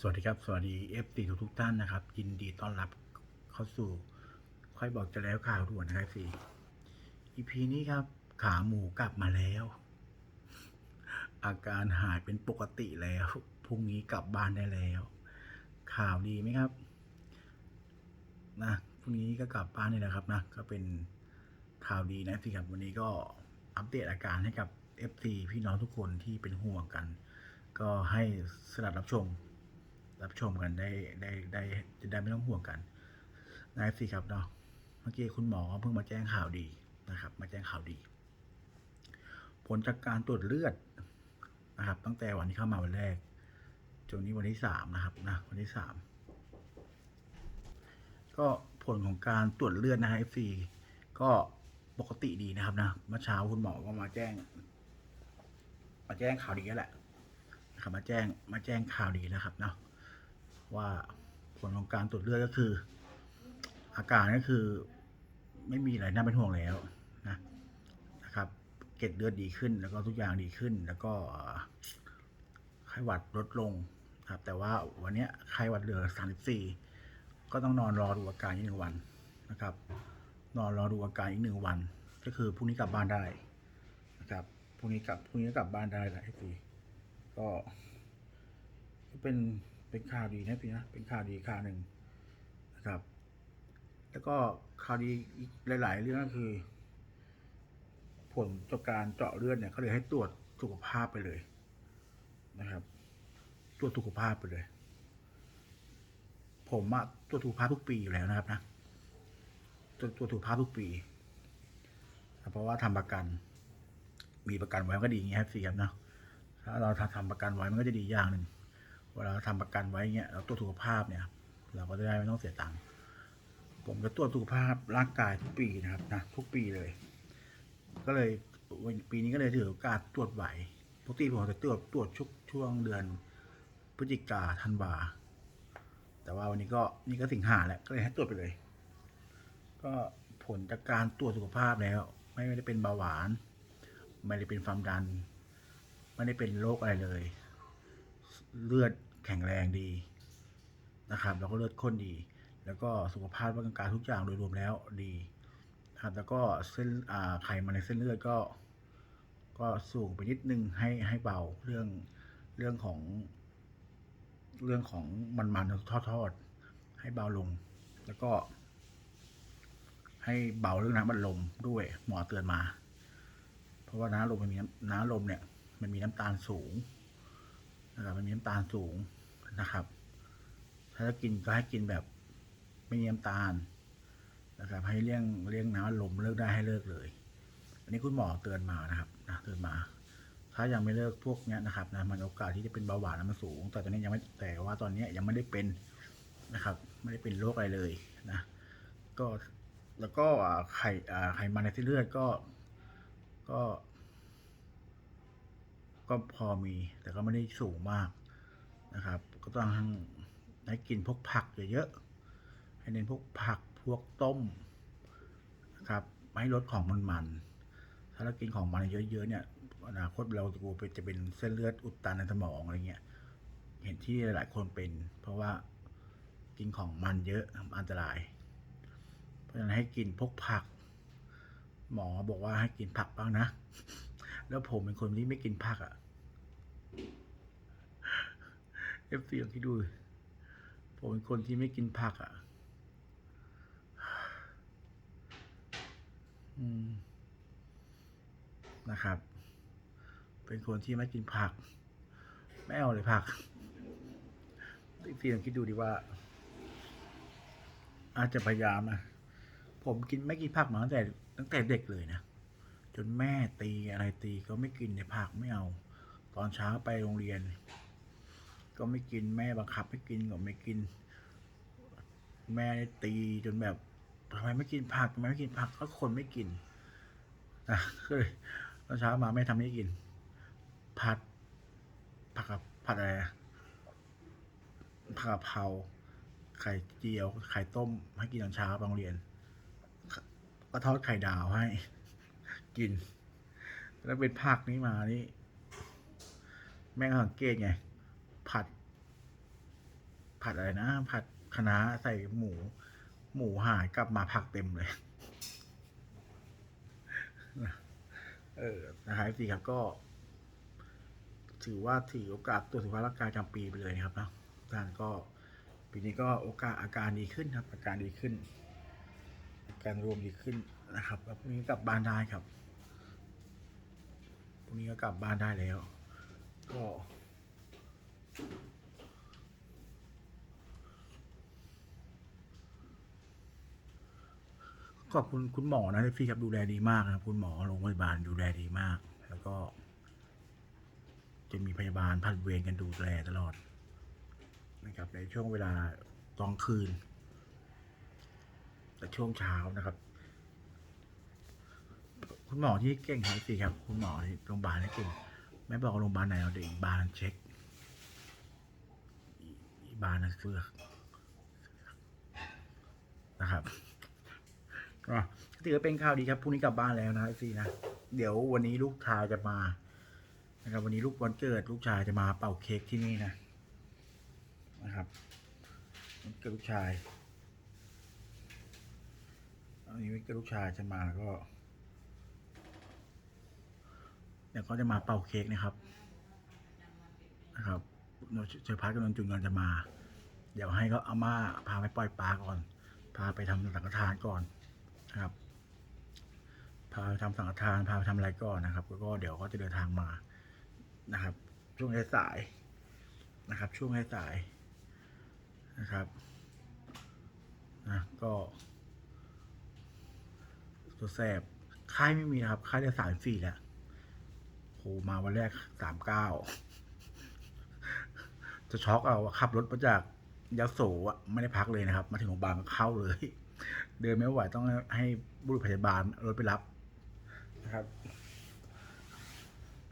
สวัสดีครับ สวัสดี f อทุกทุกท่านนะครับ ยินดีต้อนรับเข้าสู่ ค่อยบอกจะแล้วข่าวด่วนนะครับสี่ EP นี้ครับ ขาหมูกลับมาแล้ว อาการหายเป็นปกติแล้วพรุ่งนี้กลับบ้านได้แล้ว ข่าวดีไหมครับนะพรุ่งนี้ก็กลับบ้านนี่แหละครับนะก็เป็นข่าวดีนะสิครับวันนี้ก็อัปเดตอาการให้กับ FC พี่น้องทุกคนที่เป็นห่วงกัน ก็ให้สลับรับชม รับชมกันได้ได้ได้จะได้ไม่ต้องห่วงกันนายสิครับเนาะเมื่อกี้คุณหมอเพิ่งมาแจ้งข่าวดีนะครับ มาแจ้งข่าวดี ผลจากการตรวจเลือดนะครับ ตั้งแต่วันที่เข้ามาวันแรกจนนี้วันที่สามนะครับนะวันที่สามก็ผลของการตรวจเลือดนะฮะ FC ก็ปกติดีนะครับนะเมื่อเช้าคุณหมอก็มาแจ้ง มาแจ้งข่าวดีแล้วแหละนะครับมาแจ้งมาแจ้งข่าวดีนะครับเนาะ ว่าผลของการตรวจเลือดก็คือ อาการก็คือไม่มีอะไรน่าเป็นห่วงแล้วนะนะครับเกล็ดเลือดดีขึ้น แล้วก็ทุกอย่างดีขึ้น แล้วก็ไข้หวัดลดลงครับ แต่ว่าวันนี้ไข้หวัดเหลือ 34 ก็ต้องนอนรอดูอาการอีกหนึ่งวันนะครับ นอนรอดูอาการอีกหนึ่งวัน ก็คือพรุ่งนี้กลับบ้านได้นะครับพรุ่งนี้กลับพรุ่งนี้กลับบ้านได้แหละพี่ก็ก็เป็น เป็นข่าวดีนะพี่นะ เป็นข่าวดีข่าวหนึ่งนะครับ แล้วก็ข่าวดีอีกหลาย ๆ เรื่องก็คือ ผลจากการเจาะเลือดเนี่ยเขาเลยให้ตรวจสุขภาพไปเลยนะครับ ตรวจสุขภาพไปเลย ผมอะตรวจสุขภาพทุกปีอยู่แล้วนะครับนะตรวจตรวจสุขภาพทุกปี เพราะว่าทำประกัน มีประกันไว้ก็ดีอย่างเงี้ยครับสี่ครับเนาะถ้าเราทำประกันไว้มันก็จะดีอย่างหนึ่ง วลาเราทำประกันไว้เงี้ยเราตรวจสุขภาพเนี่ย เราก็จะได้ไม่ต้องเสียตังค์ผมจะตรวจสุขภาพร่างกายทุกปีนะครับนะทุกปีเลย ก็เลยปีนี้ก็เลยถือโอกาสตรวจไหวปกติผมจะตรวจตรวจชุกช่วงเดือนพฤศจิกาธันวาแต่ว่าวันนี้ก็นี่ก็สิงหาแหละก็เลยให้ตรวจไปเลย ก็ผลจากการตรวจสุขภาพแล้ว ไม่ได้เป็นเบาหวาน ไม่ได้เป็นความดัน ไม่ได้เป็นโรคอะไรเลย เลือด แข็งแรงดีนะครับ แล้วก็เลือดข้นดี แล้วก็สุขภาพร่างกายทุกอย่างโดยรวมแล้วดีนะครับแล้วก็เส้นอ่าไขมันในเส้นเลือดก็ ก็สูงไปนิดนึงให้ให้เบาเรื่องเรื่องของ เรื่องของมันมันทอดทอดๆให้เบาลง แล้วก็ ให้เบาเรื่องน้ำมันลมด้วยหมอเตือนมา เพราะว่าน้ำลมมันมีน้ำน้ำลมเนี่ย มันมีน้ำตาลสูงนะครับมันมีน้ำตาลสูง นะครับ ถ้าจะกินก็ให้กินแบบไม่มีน้ำตาลนะครับ ให้เลี่ยงเลี่ยงน้ำลมเลิกได้ให้เลิกเลย อันนี้คุณหมอเตือนมานะครับนะเตือนมา ถ้ายังไม่เลิกพวกนี้นะครับนะมันโอกาสที่จะเป็นเบาหวานมันสูง แต่ตอนนี้ยังไม่แต่ว่าตอนนี้ยังไม่ได้เป็นนะครับ ไม่ได้เป็นโรคอะไรเลยนะ ก็แล้วก็ไข่ไขมันในเส้นเลือดก็ก็ ก็พอมีแต่ก็ไม่ได้สูงมากนะครับก็ต้องให้กินพวกผักเยอะๆให้เน้นพวกผักพวกต้มนะครับไม่ให้ลดของมันมันๆถ้าเรากินของมันเยอะๆเนี่ยอนาคตเราจะกลัวเป็นจะเป็นเส้นเลือดอุดตันในสมองอะไรเงี้ยเห็นที่หลายคนเป็น เพราะว่ากินของมันเยอะอันตราย เพราะฉะนั้นให้กินพวกผัก หมอบอกว่าให้กินผักบ้างนะ แล้วผมเป็นคนที่ไม่กินผักอะ่ะ เอฟซีลองคิดดูผมเป็นคนที่ไม่กินผักอะ่ะนะครับ เป็นคนที่ไม่กินผัก ไม่เอาเลยผักเอฟซีลองคิดดูดีว่า อาจจะพยายามนะผมกินไม่กินผักมาตั้งแต่ตั้งแต่เด็กเลยนะจนแม่ตีอะไรตีก็ไม่กินในผักไม่เอา ตอนเช้าไปโรงเรียน ก็ไม่กินแม่บังคับให้กินก็ไม่กิน แม่ตีจนแบบทำไมไม่กินผักทำไมไม่กินผักก็คนไม่กินนะก็เลยตอนเช้ามาแม่ทำให้กิน ผัดผักกับผัดอะไรผักกะเพราไข่เจียวไข่ต้มให้กินตอนเช้าโรงเรียนก็ทอดไข่ดาวให้ กิน แล้วเป็นผักนี้มานี่ แม่งสังเกตไง ผัดอะไรนะ ผัดคะน้าใส่หมู หมูหายกลับมาผักเต็มเลย เออนะครับสิครับก็ ถือว่าถือโอกาสตรวจสุขภาพร่างกายจำปีไปเลยนะครับนะท่านก็ปีนี้ก็โอกาสอาการดีขึ้นครับ อาการดีขึ้นอาการรวมดีขึ้นนะครับแล้วพรุ่งนี้กลับบ้านได้ครับพรุ่งนี้ก็กลับบ้านได้แล้ว ก็ ขอบคุณคุณหมอนะที่ครับดูแลดีมากนะครับ คุณหมอโรงพยาบาลดูแลดีมาก แล้วก็ จะมีพยาบาลผัดเวรกันดูแลตลอด นะครับ ในช่วงเวลาตอนคืนและช่วงเช้านะครับ คุณหมอที่เก่งครับสิครับ คุณหมอที่โรงพยาบาลที่เก่งไม่บอกโรงพยาบาลไหนเอาเดี๋ยวอีกบานเช็คอีกบานนะเฟือกนะครับ ก็ถือว่าเป็นข่าวดีครับพรุ่งนี้กลับบ้านแล้วนะสินะเดี๋ยววันนี้ลูกชายจะมานะครับวันนี้ลูกวันเกิดลูกชายจะมาเป่าเค้กที่นี่นะนะครับวันเกิดลูกชายอันนี้วันเกิดลูกชายจะมาก็เดี๋ยวเขาจะมาเป่าเค้กนะครับนะครับโนเชอร์พัทกับนนจุนกันจะมา เดี๋ยวให้เขาเอามาพาไปปล่อยปลาก่อน พาไปทำสังฆทานก่อน ครับ พาไปทำสังฆทานพาไปทำอะไรก่อนนะครับ แล้วก็เดี๋ยวเขาจะเดินทางมานะครับ ช่วงสายๆนะครับ ช่วงสายๆนะครับนะก็ตัวแสบค่ายไม่มีนะครับ ค่ายได้สามสี่แล้วโหมาวันแรกสามเก้าจะช็อกเอาขับรถมาจากยะโสอะไม่ได้พักเลยนะครับ มาถึงโรงพยาบาลก็เข้าเลย เดินไม่ไหวต้องให้บุรุษพยาบาลเอารถไปรับนะครับ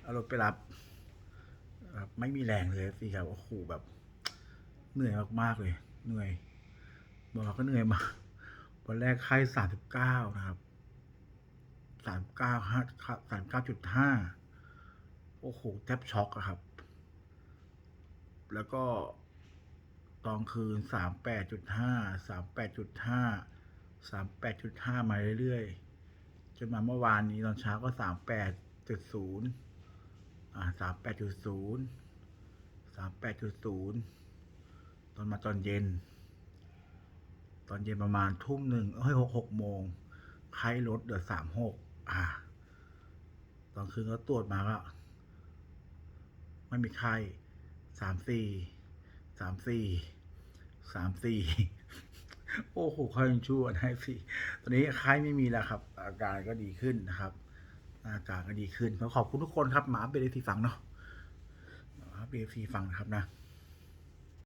เอารถไปรับครับไม่มีแรงเลยสิครับโอ้โหแบบ เหนื่อยมากๆเลย เหนื่อยบอกก็เหนื่อยมาวันแรกไข้สามสิบเก้านะครับสามเก้าห้าสามเก้าจุดห้าโอ้โหแทบช็อกอะครับ แล้วก็ตอนคืนสามแปดจุดห้าสามแปดจุดห้า สามแปดจุดห้ามาเรื่อยๆ จนมาเมื่อวานนี้ตอนเช้าก็สามแปดจุดศูนย์อ่าสามแปดจุดศูนย์สามแปดจุดศูนย์ตอนมาตอนเย็น ตอนเย็นประมาณทุ่มหนึ่งเฮ้ยหกหกโมงไข้ลดเหลือสามหกอ่า ตอนคืนก็ตรวจมาก็ไม่มีไข้สามสี่สามสี่สามสี่ โอ้โหค่อยชั่วได้สิตอนนี้ไข้ไม่มีแล้วครับ อาการก็ดีขึ้นนะครับ อาการก็ดีขึ้นขอขอบคุณทุกคนครับหมาเบลซีฟังเนาะหมาเบลฟีฟังนะครับนะ